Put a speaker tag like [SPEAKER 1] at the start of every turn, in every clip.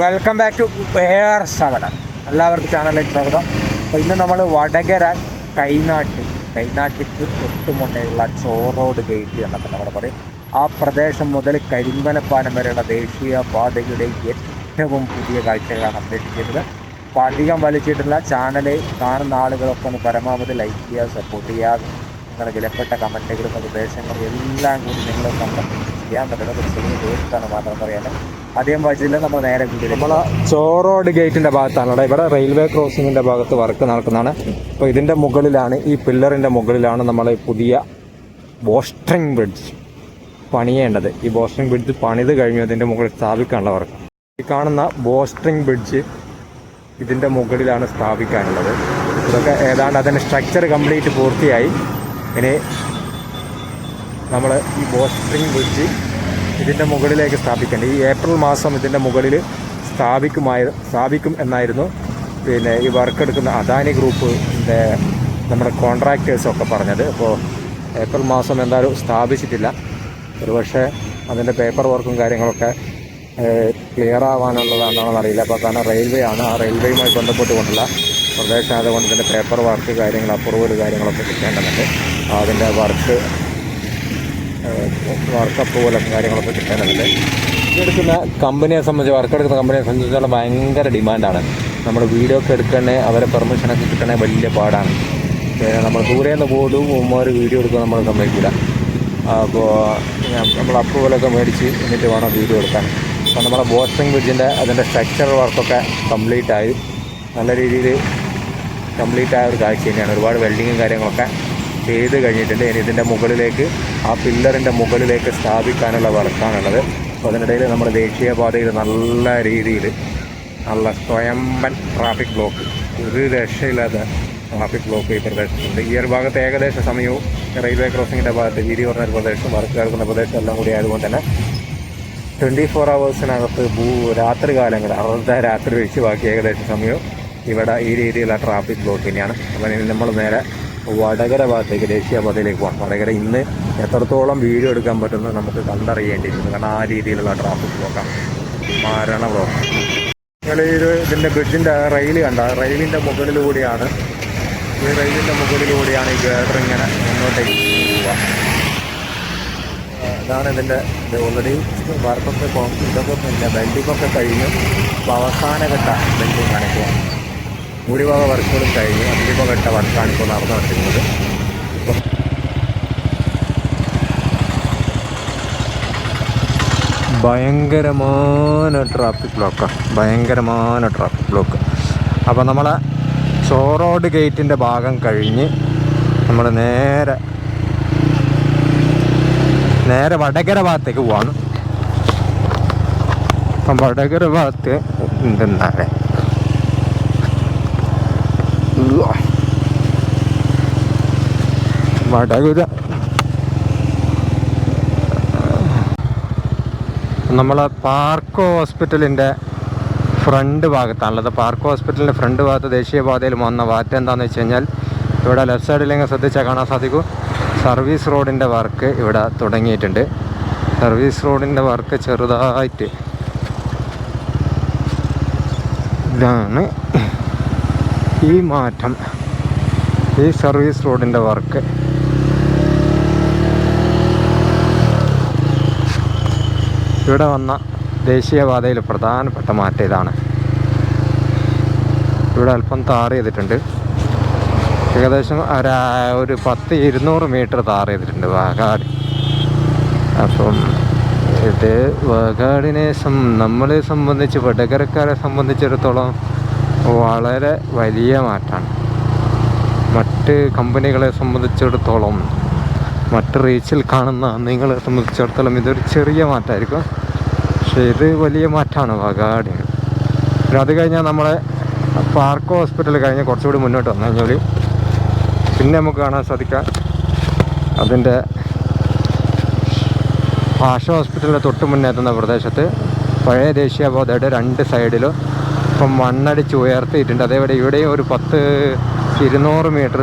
[SPEAKER 1] Welcome back to where സവട എല്ലാവർക്കും ചാനലിലേക്ക് സ്വാഗതം. അപ്പോൾ ഇന്ന് നമ്മൾ വടകര കൈനാട്ട് കൈനാട്ടിക്ക് തൊട്ടുമുന്നേയുള്ള ചോറോഡ് ഗേറ്റ് എന്നൊക്കെ നമ്മൾ പറയും. ആ പ്രദേശം മുതൽ കരിമ്പനപ്പാലം വരെയുള്ള ദേശീയ പാതയുടെ ഏറ്റവും പുതിയ കാഴ്ചകളാണ് അപ്ഡേറ്റ് ചെയ്തത്. അപ്പോൾ അധികം വലിച്ചിട്ടുള്ള ചാനൽ കാണുന്ന ആളുകളൊക്കെ ഒന്ന് പരമാവധി ലൈക്ക് ചെയ്യുക സപ്പോർട്ട് ചെയ്യുക. നിങ്ങളുടെ വിലപ്പെട്ട കമന്റുകളും നിർദ്ദേശങ്ങളും എല്ലാം കൂടി നിങ്ങൾ നമ്മൾ ചെയ്യാൻ പറ്റുന്ന അധികം വഴിച്ചില്ല നമ്മൾ നേരെ നമ്മൾ ചോറോഡ് ഗേറ്റിന്റെ ഭാഗത്താണ് ഇവിടെ റെയിൽവേ ക്രോസിംഗിന്റെ ഭാഗത്ത് വർക്ക് നടക്കുന്നതാണ്. അപ്പോൾ ഇതിന്റെ മുകളിലാണ് ഈ പില്ലറിന്റെ മുകളിലാണ് നമ്മൾ പുതിയ ബോസ്റ്ററിംഗ് ബ്രിഡ്ജ് പണിയേണ്ടത്. ഈ ബോസ്റ്ററിംഗ് ബ്രിഡ്ജ് പണിത് കഴിഞ്ഞു അതിന്റെ മുകളിൽ സ്ഥാപിക്കാനുള്ള വർക്ക്. ഈ കാണുന്ന ബോസ്റ്ററിംഗ് ബ്രിഡ്ജ് ഇതിന്റെ മുകളിലാണ് സ്ഥാപിക്കാനുള്ളത്. ഇതൊക്കെ ഏതാണ്ട് അതിന്റെ സ്ട്രക്ചർ കംപ്ലീറ്റ് പൂർത്തിയായി. ഇനി നമ്മൾ ഈ ബോസ്റ്ററിംഗ് ബ്രിഡ്ജ് ഇതിന്റെ മുകളിലേക്ക് സ്ഥാപിക്കേണ്ടത്. ഈ ഏപ്രിൽ മാസം ഇതിന്റെ മുകളിൽ സ്ഥാപിക്കുമായി സ്ഥാപിക്കും എന്നായിരുന്നു. പിന്നെ ഈ വർക്ക് എടുക്കുന്ന അദാനി ഗ്രൂപ്പിന്റെ നമ്മുടെ കോൺട്രാക്ടേഴ്സൊക്കെ പറഞ്ഞത്. അപ്പോൾ ഏപ്രിൽ മാസം എന്തായാലും സ്ഥാപിച്ചിട്ടില്ല. ഒരു പക്ഷേ അതിന്റെ പേപ്പർ വർക്കും കാര്യങ്ങളൊക്കെ ക്ലിയർ ആവാനുള്ളതാണെന്നാണെന്ന് അറിയില്ല. അപ്പോൾ കാരണം റെയിൽവേ ആണ്. ആ റെയിൽവേയുമായി ബന്ധപ്പെട്ടുകൊണ്ടുള്ള പ്രദേശം അതുകൊണ്ട് ഇതിന്റെ പേപ്പർ വർക്ക് കാര്യങ്ങൾ അപ്രൂവൽ കാര്യങ്ങളൊക്കെ കിട്ടേണ്ടതുണ്ട്. അതിന്റെ വർക്ക് വർക്ക് അപ്രൂവലൊക്കെ കാര്യങ്ങളൊക്കെ കിട്ടാനുണ്ട്. എടുക്കുന്ന കമ്പനിയെ സംബന്ധിച്ച് വർക്ക് എടുക്കുന്ന കമ്പനിയെ സംബന്ധിച്ചിടത്തോളം ഭയങ്കര ഡിമാൻഡാണ് നമ്മൾ വീഡിയോ ഒക്കെ എടുക്കണേ അവരെ പെർമിഷനൊക്കെ കിട്ടണേ വലിയ പാടാണ്. പിന്നെ നമ്മൾ ദൂരെ നിന്ന് പോലും ഒരു വീഡിയോ എടുക്കാൻ നമ്മൾ സമ്മതിക്കില്ല അപ്പോൾ നമ്മൾ അപ്രൂവലൊക്കെ മേടിച്ച് എന്നിട്ട് വേണം വീഡിയോ എടുക്കാൻ. അപ്പോൾ നമ്മളെ ബോസ്റ്റിംഗ് ബ്രിഡ്ജിന്റെ അതിന്റെ സ്ട്രക്ചർ വർക്കൊക്കെ കംപ്ലീറ്റ് ആയി. നല്ല രീതിയിൽ കംപ്ലീറ്റ് ആയ ഒരു കാഴ്ച തന്നെയാണ്. ഒരുപാട് വെൽഡിങ്ങും കാര്യങ്ങളൊക്കെ ചെയ്ത് കഴിഞ്ഞിട്ടുണ്ട്. ഇനി ഇതിന്റെ മുകളിലേക്ക് ആ പില്ലറിന്റെ മുകളിലേക്ക് സ്ഥാപിക്കാനുള്ള വർക്കാണുള്ളത്. അപ്പോൾ അതിനിടയിൽ നമ്മൾ ദേശീയപാതയിൽ നല്ല രീതിയിൽ നല്ല സ്വയംബൻ ട്രാഫിക് ബ്ലോക്ക് ഒരു രക്ഷയില്ലാത്ത ട്രാഫിക് ബ്ലോക്ക് ഈ പ്രദേശത്തുണ്ട്. ഈ ഒരു ഭാഗത്ത് ഏകദേശ സമയവും റെയിൽവേ ക്രോസിങ്ങിന്റെ ഭാഗത്ത് വീതി കുറഞ്ഞ ഒരു പ്രദേശം വർക്ക് കിടക്കുന്ന പ്രദേശം എല്ലാം കൂടി ആയതുകൊണ്ട് തന്നെ ട്വന്റി ഫോർ അവേഴ്സിനകത്ത് ഭൂ രാത്രി കാലങ്ങൾ അർദ്ധ രാത്രി വെച്ച് ബാക്കി ഏകദേശ സമയവും ഇവിടെ ഈ രീതിയിലുള്ള ട്രാഫിക് ബ്ലോക്ക് തന്നെയാണ്. അപ്പോൾ നമ്മൾ നേരെ വടകര ഭാഗത്തേക്ക് ദേശീയപാതയിലേക്ക് പോകണം. വടകര ഇന്ന് എത്രത്തോളം വീഡിയോ എടുക്കാൻ പറ്റുന്നത് നമുക്ക് കണ്ടറിയേണ്ടിയിരിക്കുന്നു. കാരണം ആ രീതിയിലുള്ള ട്രാഫിക് നോക്കാം മാരണ ബ്ലോക്ക് ഒരു ഇതിന്റെ ബ്രിഡ്ജിന്റെ റെയിൽ കണ്ട റെയിലിന്റെ മുകളിലൂടെയാണ് ഈ റെയിലിന്റെ മുകളിലൂടെയാണ് ഈ ഗേഡർ ഇങ്ങനെ മുന്നോട്ടേക്ക് ഇതാണ് ഇതിന്റെ ഇത് ഓൾറെഡി വർക്കൊക്കെ ഇതൊക്കെ പിന്നെ ബെൽഡിങ്ങൊക്കെ കഴിഞ്ഞു അവസാനഘട്ട ബെൽഡിങ് കാണിക്കുക ഭൂരിഭാഗം വർക്കുകളും കഴിഞ്ഞു. അന്തിമഘട്ട വർക്കാണ് ഇപ്പോൾ നടന്നുകൊണ്ടിരിക്കുന്നത്. ഭയങ്കരമായ ട്രാഫിക് ബ്ലോക്കാണ് ഭയങ്കരമായ ട്രാഫിക് ബ്ലോക്ക് അപ്പോൾ നമ്മളെ ചോറോഡ് ഗേറ്റിന്റെ ഭാഗം കഴിഞ്ഞ് നമ്മൾ നേരെ നേരെ വടകര ഭാഗത്തേക്ക് പോവാണ്. വടകര ഭാഗത്ത് എന്തെന്നാണ്? വടകര നമ്മളെ പാർക്കോ ഹോസ്പിറ്റലിന്റെ ഫ്രണ്ട് ഭാഗത്താണുള്ളത്. പാർക്കോ ഹോസ്പിറ്റലിന്റെ ഫ്രണ്ട് ഭാഗത്ത് ദേശീയപാതയിൽ വന്ന മാറ്റം എന്താണെന്ന് വെച്ച് കഴിഞ്ഞാൽ ഇവിടെ ലെഫ്റ്റ് സൈഡിലേക്ക് ശ്രദ്ധിച്ചാൽ കാണാൻ സാധിക്കും. സർവീസ് റോഡിന്റെ വർക്ക് ഇവിടെ തുടങ്ങിയിട്ടുണ്ട്. സർവീസ് റോഡിന്റെ വർക്ക് ചെറുതായിട്ട് ഇതാണ് ഈ മാറ്റം. ഈ സർവീസ് റോഡിന്റെ വർക്ക്. ഇവിടെ വന്ന ദേശീയപാതയിൽ പ്രധാനപ്പെട്ട മാറ്റം ഇതാണ്. ഇവിടെ അല്പം താർ ചെയ്തിട്ടുണ്ട്. ഏകദേശം ഒരു പത്ത് ഇരുന്നൂറ് മീറ്റർ താർ ചെയ്തിട്ടുണ്ട് വാഗാട്. അപ്പം ഇത് വാഗാടിനെ സം നമ്മളെ സംബന്ധിച്ച് വടകരക്കാരെ സംബന്ധിച്ചിടത്തോളം വളരെ വലിയ മാറ്റമാണ് മറ്റ് കമ്പനികളെ സംബന്ധിച്ചിടത്തോളം മറ്റ് റീച്ചിൽ കാണുന്ന നിങ്ങളെ സംബന്ധിച്ചിടത്തോളം ഇതൊരു ചെറിയ മാറ്റമായിരിക്കും പക്ഷേ ഇത് വലിയ മാറ്റമാണ് വകാടി. പിന്നെ അത് കഴിഞ്ഞാൽ നമ്മളെ പാർക്ക് ഹോസ്പിറ്റൽ കഴിഞ്ഞ് കുറച്ചുകൂടി മുന്നോട്ട് വന്നു കഴിഞ്ഞാൽ പിന്നെ നമുക്ക് കാണാൻ സാധിക്കാം. അതിന്റെ ഭാഷ ഹോസ്പിറ്റലിന്റെ തൊട്ട് മുന്നേ എത്തുന്ന പ്രദേശത്ത് പഴയ ദേശീയപാതയുടെ രണ്ട് സൈഡിലും ഇപ്പം മണ്ണടിച്ച് ഉയർത്തിയിട്ടുണ്ട്. അതേപോലെ ഇവിടെയും ഒരു പത്ത് ഇരുന്നൂറ് മീറ്റർ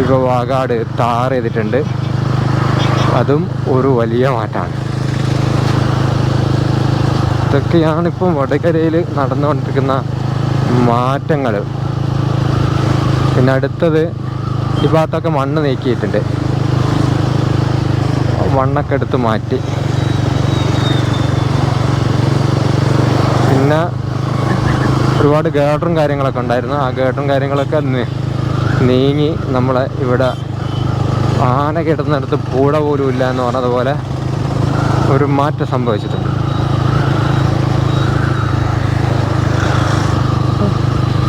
[SPEAKER 1] ഇപ്പോൾ വാഗാട് ടാർ ചെയ്തിട്ടുണ്ട്. അതും ഒരു വലിയ മാറ്റമാണ് ഇതൊക്കെയാണ് ഇപ്പം വടകരയിൽ നടന്നുകൊണ്ടിരിക്കുന്ന മാറ്റങ്ങൾ പിന്നെ അടുത്തത് ഈ ഭാഗത്തൊക്കെ മണ്ണ് നീക്കിയിട്ടുണ്ട്. മണ്ണൊക്കെ എടുത്ത് മാറ്റി. പിന്നെ ഒരുപാട് ഗേഡറും കാര്യങ്ങളൊക്കെ ഉണ്ടായിരുന്നു. ആ ഗേഡറും കാര്യങ്ങളൊക്കെ നീങ്ങി നമ്മളെ ഇവിടെ ആന കിടന്നിടത്ത് പൂട പോലും ഇല്ല എന്ന് പറഞ്ഞതുപോലെ ഒരു മാറ്റം സംഭവിച്ചിട്ടുണ്ട്.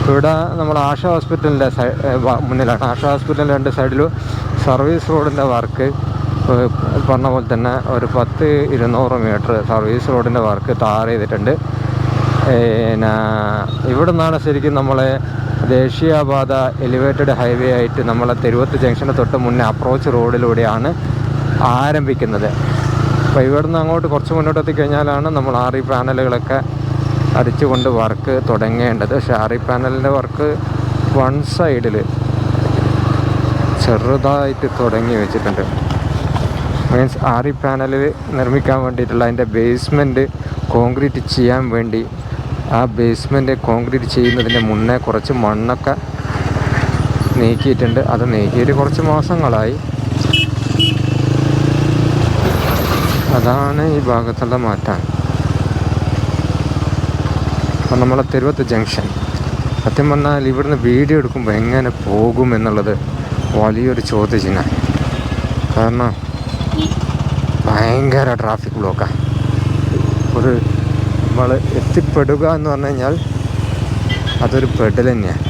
[SPEAKER 1] ഇവിടെ നമ്മൾ ആശ ഹോസ്പിറ്റലിന്റെ മുന്നിലാണ്. ആശ ഹോസ്പിറ്റലിന്റെ രണ്ട് സൈഡിലും സർവീസ് റോഡിന്റെ വർക്ക് പറഞ്ഞ പോലെ തന്നെ ഒരു പത്ത് ഇരുന്നൂറ് മീറ്റർ സർവീസ് റോഡിന്റെ വർക്ക് താർ ചെയ്തിട്ടുണ്ട്. പിന്നെ ഇവിടെ നിന്നാണ് ശരിക്കും നമ്മളെ ദേശീയപാത എലിവേറ്റഡ് ഹൈവേ ആയിട്ട് നമ്മളെ തെരുവത്ത് ജംഗ്ഷന് തൊട്ട് മുന്നേ അപ്രോച്ച് റോഡിലൂടെയാണ് ആരംഭിക്കുന്നത്. അപ്പോൾ ഇവിടെ നിന്ന് അങ്ങോട്ട് കുറച്ച് മുന്നോട്ട് എത്തിക്കഴിഞ്ഞാലാണ് നമ്മൾ ആറി പാനലുകളൊക്കെ അടിച്ചുകൊണ്ട് വർക്ക് തുടങ്ങേണ്ടത്. പക്ഷേ ആറി പാനലിന്റെ വർക്ക് വൺ സൈഡിൽ ചെറുതായിട്ട് തുടങ്ങി വെച്ചിട്ടുണ്ട്. മീൻസ് ആറി പാനൽ നിർമ്മിക്കാൻ വേണ്ടിയിട്ടുള്ള അതിന്റെ ബേസ്മെന്റ് കോൺക്രീറ്റ് ചെയ്യാൻ വേണ്ടി ആ ബേസ്മെന്റ് കോൺക്രീറ്റ് ചെയ്യുന്നതിന്റെ മുന്നേ കുറച്ച് മണ്ണൊക്കെ നീക്കിയിട്ടുണ്ട്. അത് നീക്കിയിട്ട് കുറച്ച് മാസങ്ങളായി. അതാണ് ഈ ഭാഗത്തുള്ള മാറ്റം. അപ്പം നമ്മളെ തെരുവത്ത് ജംഗ്ഷൻ സത്യം പറഞ്ഞാൽ ഇവിടുന്ന് വീഡിയോ എടുക്കുമ്പോൾ എങ്ങനെ പോകും എന്നുള്ളത് വലിയൊരു ചോദ്യചിഹ്നം. കാരണം ഭയങ്കര ട്രാഫിക് ബ്ലോക്കാണ് ഒരു നമ്മൾ എത്തിപ്പെടുക എന്ന് പറഞ്ഞു കഴിഞ്ഞാൽ അതൊരു പെടൽ തന്നെയാണ്.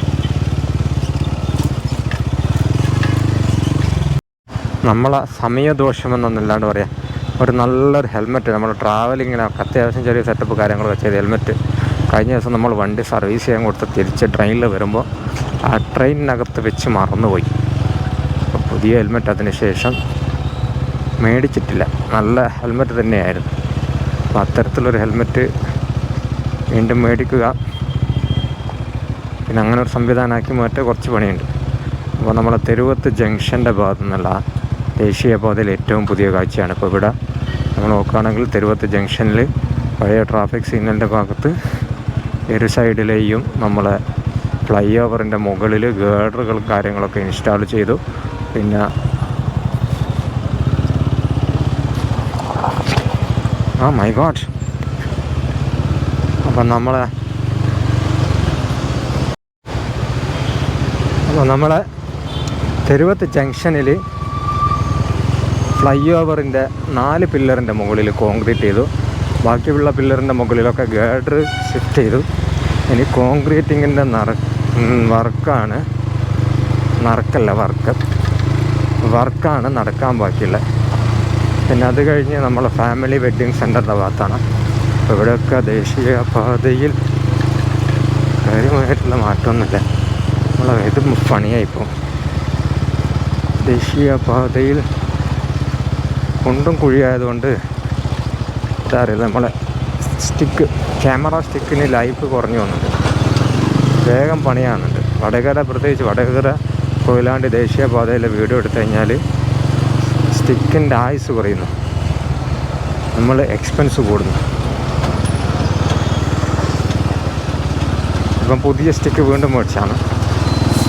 [SPEAKER 1] നമ്മളെ സമയദോഷമെന്നൊന്നല്ലാണ്ട് പറയാം. ഒരു നല്ലൊരു ഹെൽമെറ്റ് നമ്മൾ ട്രാവലിങ്ങിനൊക്കെ അത്യാവശ്യം ചെറിയ സെറ്റപ്പ് കാര്യങ്ങളൊക്കെ ചെയ്ത് ഹെൽമെറ്റ് കഴിഞ്ഞ ദിവസം നമ്മൾ വണ്ടി സർവീസ് ചെയ്യാൻ കൊടുത്ത് തിരിച്ച് ട്രെയിനിൽ വരുമ്പോൾ ആ ട്രെയിനിനകത്ത് വെച്ച് മറന്നുപോയി. അപ്പോൾ പുതിയ ഹെൽമെറ്റ് അതിന് ശേഷം മേടിച്ചിട്ടില്ല. നല്ല ഹെൽമെറ്റ് തന്നെയായിരുന്നു. അപ്പോൾ അത്തരത്തിലൊരു ഹെൽമെറ്റ് വീണ്ടും മേടിക്കുക. പിന്നെ അങ്ങനെ ഒരു സംവിധാനമാക്കി മാറ്റ കുറച്ച് പണിയുണ്ട്. അപ്പോൾ നമ്മളെ തെരുവത്ത് ജംഗ്ഷന്റെ ഭാഗത്തു നിന്നുള്ള ദേശീയപാതയിൽ ഏറ്റവും പുതിയ കാഴ്ചയാണ് ഇപ്പോൾ ഇവിടെ. നമ്മൾ നോക്കുകയാണെങ്കിൽ തെരുവത്ത് ജംഗ്ഷനിൽ പഴയ ട്രാഫിക് സിഗ്നലിന്റെ ഭാഗത്ത് ഇരു സൈഡിലെയും നമ്മളെ ഫ്ലൈ ഓവറിന്റെ മുകളിൽ ഗേഡറുകൾ കാര്യങ്ങളൊക്കെ ഇൻസ്റ്റാൾ ചെയ്തു. പിന്നെ ആ മൈ ഗോഡ്. അപ്പം നമ്മളെ അപ്പോൾ നമ്മളെ തെരുവത്ത് ജംഗ്ഷനിൽ ഫ്ലൈ ഓവറിന്റെ നാല് പില്ലറിന്റെ മുകളിൽ കോൺക്രീറ്റ് ചെയ്തു. ബാക്കിയുള്ള പില്ലറിന്റെ മുകളിലൊക്കെ ഗേഡർ ഷിഫ്റ്റ് ചെയ്തു. ഇനി കോൺക്രീറ്റിങ്ങിന്റെ നറ വർക്കാണ്. നറക്കല്ല വർക്ക്. വർക്കാണ് നടക്കാൻ ബാക്കിയുള്ളത്. പിന്നെ അത് കഴിഞ്ഞ് നമ്മളെ ഫാമിലി വെഡ്ഡിങ് സെന്ററിന്റെ ഭാഗത്താണ്. ഇവിടെയൊക്കെ ദേശീയ പാതയിൽ കാര്യമായിട്ടുള്ള മാറ്റമൊന്നുമില്ല. നമ്മളെ ഇത് പണിയായിപ്പോൾ ദേശീയ പാതയിൽ കൊണ്ടും കുഴിയായതുകൊണ്ട് എന്താ അറിയില്ല നമ്മളെ സ്റ്റിക്ക് ക്യാമറ സ്റ്റിക്കിന് ലൈഫ് കുറഞ്ഞു വന്നിട്ട് വേഗം പണിയാകുന്നുണ്ട് വടകര പ്രത്യേകിച്ച് വടകര കൊയിലാണ്ട് ദേശീയ പാതയിലെ വീഡിയോ എടുത്തു കഴിഞ്ഞാൽ സ്റ്റിക്കിന്റെ ആയുസ് കുറയുന്നു. നമ്മൾ എക്സ്പെൻസ് കൂടുന്നു. ഇപ്പം പുതിയ സ്റ്റിക്ക് വീണ്ടും മേടിച്ചാണ്.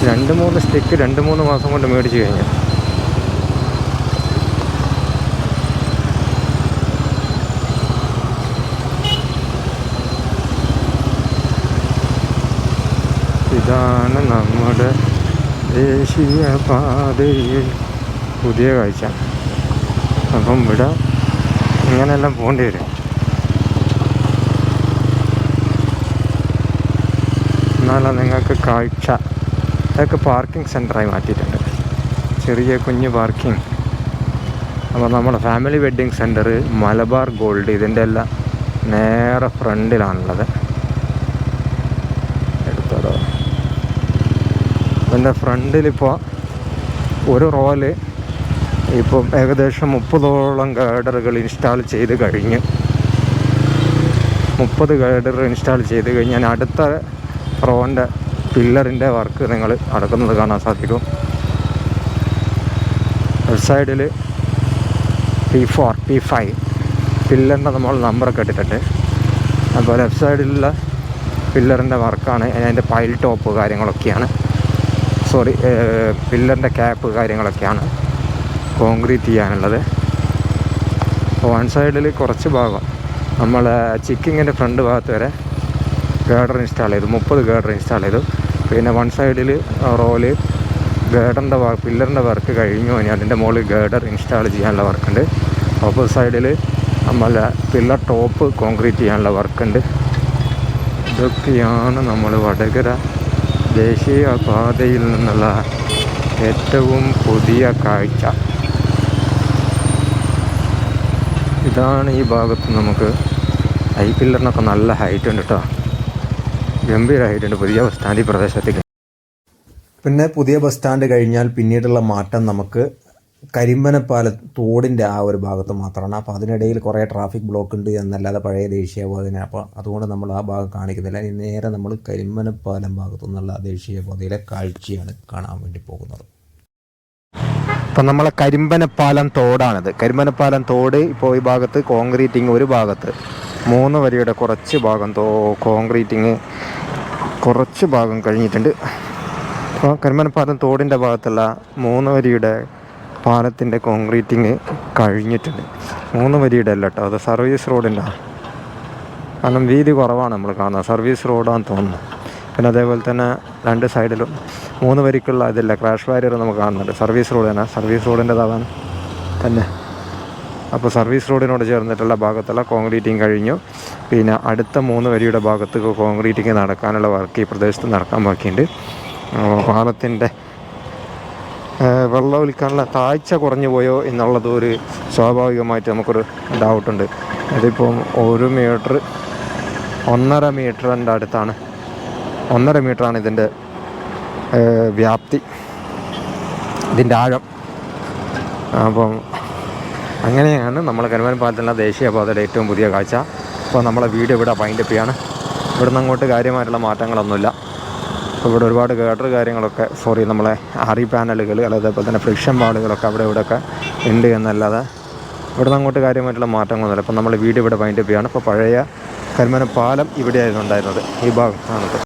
[SPEAKER 1] രണ്ട് മൂന്ന് സ്റ്റിക്ക് രണ്ട് മൂന്ന് മാസം കൊണ്ട് മേടിച്ച് കഴിഞ്ഞു. ഇതാണ് നമ്മുടെ ദേശീയ പാതയിൽ പുതിയ കാഴ്ച. അപ്പം ഇവിടെ ഇങ്ങനെയെല്ലാം പോകേണ്ടി വരും. എന്നാലും നിങ്ങൾക്ക് കാഴ്ച. അതൊക്കെ പാർക്കിംഗ് സെന്ററായി മാറ്റിയിട്ടുണ്ട്. ചെറിയ കുഞ്ഞ് പാർക്കിംഗ് അപ്പോൾ നമ്മുടെ family wedding centre Malabar Gold ഇതിന്റെ എല്ലാം നേരെ ഫ്രണ്ടിലാണുള്ളത്. എടുത്തോടോ ഇതിന്റെ ഫ്രണ്ടിലിപ്പോൾ ഒരു റോൽ ഇപ്പം ഏകദേശം മുപ്പതോളം ഗൈഡറുകൾ ഇൻസ്റ്റാൾ ചെയ്ത് കഴിഞ്ഞ്. മുപ്പത് ഗൈഡർ ഇൻസ്റ്റാൾ ചെയ്ത് കഴിഞ്ഞാൽ അടുത്ത റോന്റെ പില്ലറിന്റെ വർക്ക് നിങ്ങൾ നടക്കുന്നത് കാണാൻ സാധിക്കും. ലെഫ്റ്റ് സൈഡിൽ പി ഫോർ പി ഫൈവ് പില്ലറിന്റെ നമ്മൾ നമ്പറൊക്കെ ഇട്ടിട്ടുണ്ട്. അപ്പോൾ ലെഫ്റ്റ് സൈഡിലുള്ള പില്ലറിന്റെ വർക്കാണ് അതിന്റെ പൈൽ ടോപ്പ് കാര്യങ്ങളൊക്കെയാണ്. സോറി പില്ലറിന്റെ ക്യാപ്പ് കാര്യങ്ങളൊക്കെയാണ് കോൺക്രീറ്റ് ചെയ്യാനുള്ളത്. വൺ സൈഡിൽ കുറച്ച് ഭാഗം. നമ്മൾ ചിക്കിങ്ങിന്റെ ഫ്രണ്ട് ഭാഗത്ത് വരെ ഗേഡർ ഇൻസ്റ്റാൾ ചെയ്തു മുപ്പത് ഗേഡർ ഇൻസ്റ്റാൾ ചെയ്തു. പിന്നെ വൺ സൈഡിൽ റോൽ ഗേഡറിന്റെ വർക്ക് പില്ലറിന്റെ വർക്ക് കഴിഞ്ഞു കഴിഞ്ഞാൽ അതിന്റെ മുകളിൽ ഗേഡർ ഇൻസ്റ്റാൾ ചെയ്യാനുള്ള വർക്കുണ്ട്. ഓപ്പോസിറ്റ് സൈഡിൽ നമ്മളെ പില്ലർ ടോപ്പ് കോൺക്രീറ്റ് ചെയ്യാനുള്ള വർക്കുണ്ട്. ഇതൊക്കെയാണ് നമ്മൾ വടകര ദേശീയ പാതയിൽ നിന്നുള്ള ഏറ്റവും പുതിയ കാഴ്ച. ഇതാണ് ഈ ഭാഗത്ത് നമുക്ക് ഐ പില്ലറിനൊക്കെ നല്ല ഹൈറ്റ് ഉണ്ട് കേട്ടോ ഗംഭീര ഹൈറ്റ് ഉണ്ട് പുതിയ ബസ് സ്റ്റാൻഡ് ഈ പ്രദേശത്തേക്ക്.
[SPEAKER 2] പിന്നെ പുതിയ ബസ് സ്റ്റാൻഡ് കഴിഞ്ഞാൽ പിന്നീടുള്ള മാറ്റം നമുക്ക് കരിമ്പനപ്പാല തോടിന്റെ ആ ഒരു ഭാഗത്ത് മാത്രമാണ്. അപ്പോൾ അതിനിടയിൽ കുറേ ട്രാഫിക് ബ്ലോക്ക് ഉണ്ട് എന്നല്ലാതെ പഴയ ദേശീയപാതനെ അപ്പോൾ അതുകൊണ്ട് നമ്മൾ ആ ഭാഗം കാണിക്കുന്നില്ല. ഇനി നേരെ നമ്മൾ കരിമ്പനപ്പാലം ഭാഗത്തു നിന്നുള്ള ദേശീയപാതയിലെ കാഴ്ചയാണ് കാണാൻ വേണ്ടി പോകുന്നത്.
[SPEAKER 1] അപ്പം നമ്മളെ കരിമ്പനപ്പാലം തോടാണിത്. കരിമ്പനപ്പാലം തോട് ഇപ്പോൾ ഈ ഭാഗത്ത് കോൺക്രീറ്റിങ് ഒരു ഭാഗത്ത്. മൂന്ന് വരിയുടെ കുറച്ച് ഭാഗം തോ കോൺക്രീറ്റിങ് കുറച്ച് ഭാഗം കഴിഞ്ഞിട്ടുണ്ട്. അപ്പോൾ കരിമനപ്പാലം തോടിന്റെ ഭാഗത്തുള്ള മൂന്ന് വരിയുടെ പാലത്തിന്റെ കോൺക്രീറ്റിങ് കഴിഞ്ഞിട്ടുണ്ട്. മൂന്ന് വരിയുടെ അല്ല കേട്ടോ അത് സർവീസ് റോഡിന്റെ. കാരണം വീതി കുറവാണ് നമ്മൾ കാണുന്നത് സർവീസ് റോഡാന്ന് തോന്നുന്നു. പിന്നെ അതേപോലെ തന്നെ രണ്ട് സൈഡിലും മൂന്ന് വരിക്കുള്ള ഇതില്ല ക്രാഷ് ബാരിയർ നമുക്ക് കാണുന്നുണ്ട്. സർവീസ് റോഡ് തന്നെ സർവീസ് റോഡിന്റെതാണ് തന്നെ. അപ്പോൾ സർവീസ് റോഡിനോട് ചേർന്നിട്ടുള്ള ഭാഗത്തുള്ള കോൺക്രീറ്റിങ് കഴിഞ്ഞു. പിന്നെ അടുത്ത മൂന്ന് വരിയുടെ ഭാഗത്ത് കോൺക്രീറ്റിങ് നടക്കാനുള്ള വർക്ക് ഈ പ്രദേശത്ത് നടക്കാൻ ബാക്കിയുണ്ട്. പാലത്തിന്റെ വെള്ളം ഒലിക്കാനുള്ള താഴ്ച കുറഞ്ഞു പോയോ എന്നുള്ളത് ഒരു സ്വാഭാവികമായിട്ട് നമുക്കൊരു ഡൗട്ടുണ്ട് ഇതിപ്പം ഒരു മീറ്റർ ഒന്നര മീറ്ററിന്റെ അടുത്താണ്. ഒന്നര മീറ്ററാണ് ഇതിന്റെ വ്യാപ്തി ഇതിന്റെ ആഴം. അപ്പം അങ്ങനെയാണ് നമ്മൾ കരുവാൻ പാലത്തിലുള്ള ദേശീയപാതയുടെ ഏറ്റവും പുതിയ കാഴ്ച. അപ്പോൾ നമ്മളെ വീട് ഇവിടെ വൈൻഡപ്പ് ചെയ്യാണ്. ഇവിടുന്ന് അങ്ങോട്ട് കാര്യമായിട്ടുള്ള മാറ്റങ്ങളൊന്നുമില്ല. ഇവിടെ ഒരുപാട് ഗേഡർ കാര്യങ്ങളൊക്കെ സോറി നമ്മളെ ആറി പാനലുകൾ അതേപോലെ തന്നെ ഫ്രിക്ഷൻ പാളുകളൊക്കെ അവിടെ ഇവിടെയൊക്കെ ഉണ്ട് എന്നല്ലാതെ ഇവിടുന്ന് അങ്ങോട്ട് കാര്യമായിട്ടുള്ള മാറ്റങ്ങളൊന്നുമില്ല. അപ്പോൾ നമ്മൾ വീട് ഇവിടെ വൈൻഡപ്പ് ചെയ്യാണ്. അപ്പോൾ പഴയ കരിമന പാലം ഇവിടെയായിരുന്നു ഉണ്ടായിരുന്നത്. ഈ ഭാഗത്താണത്.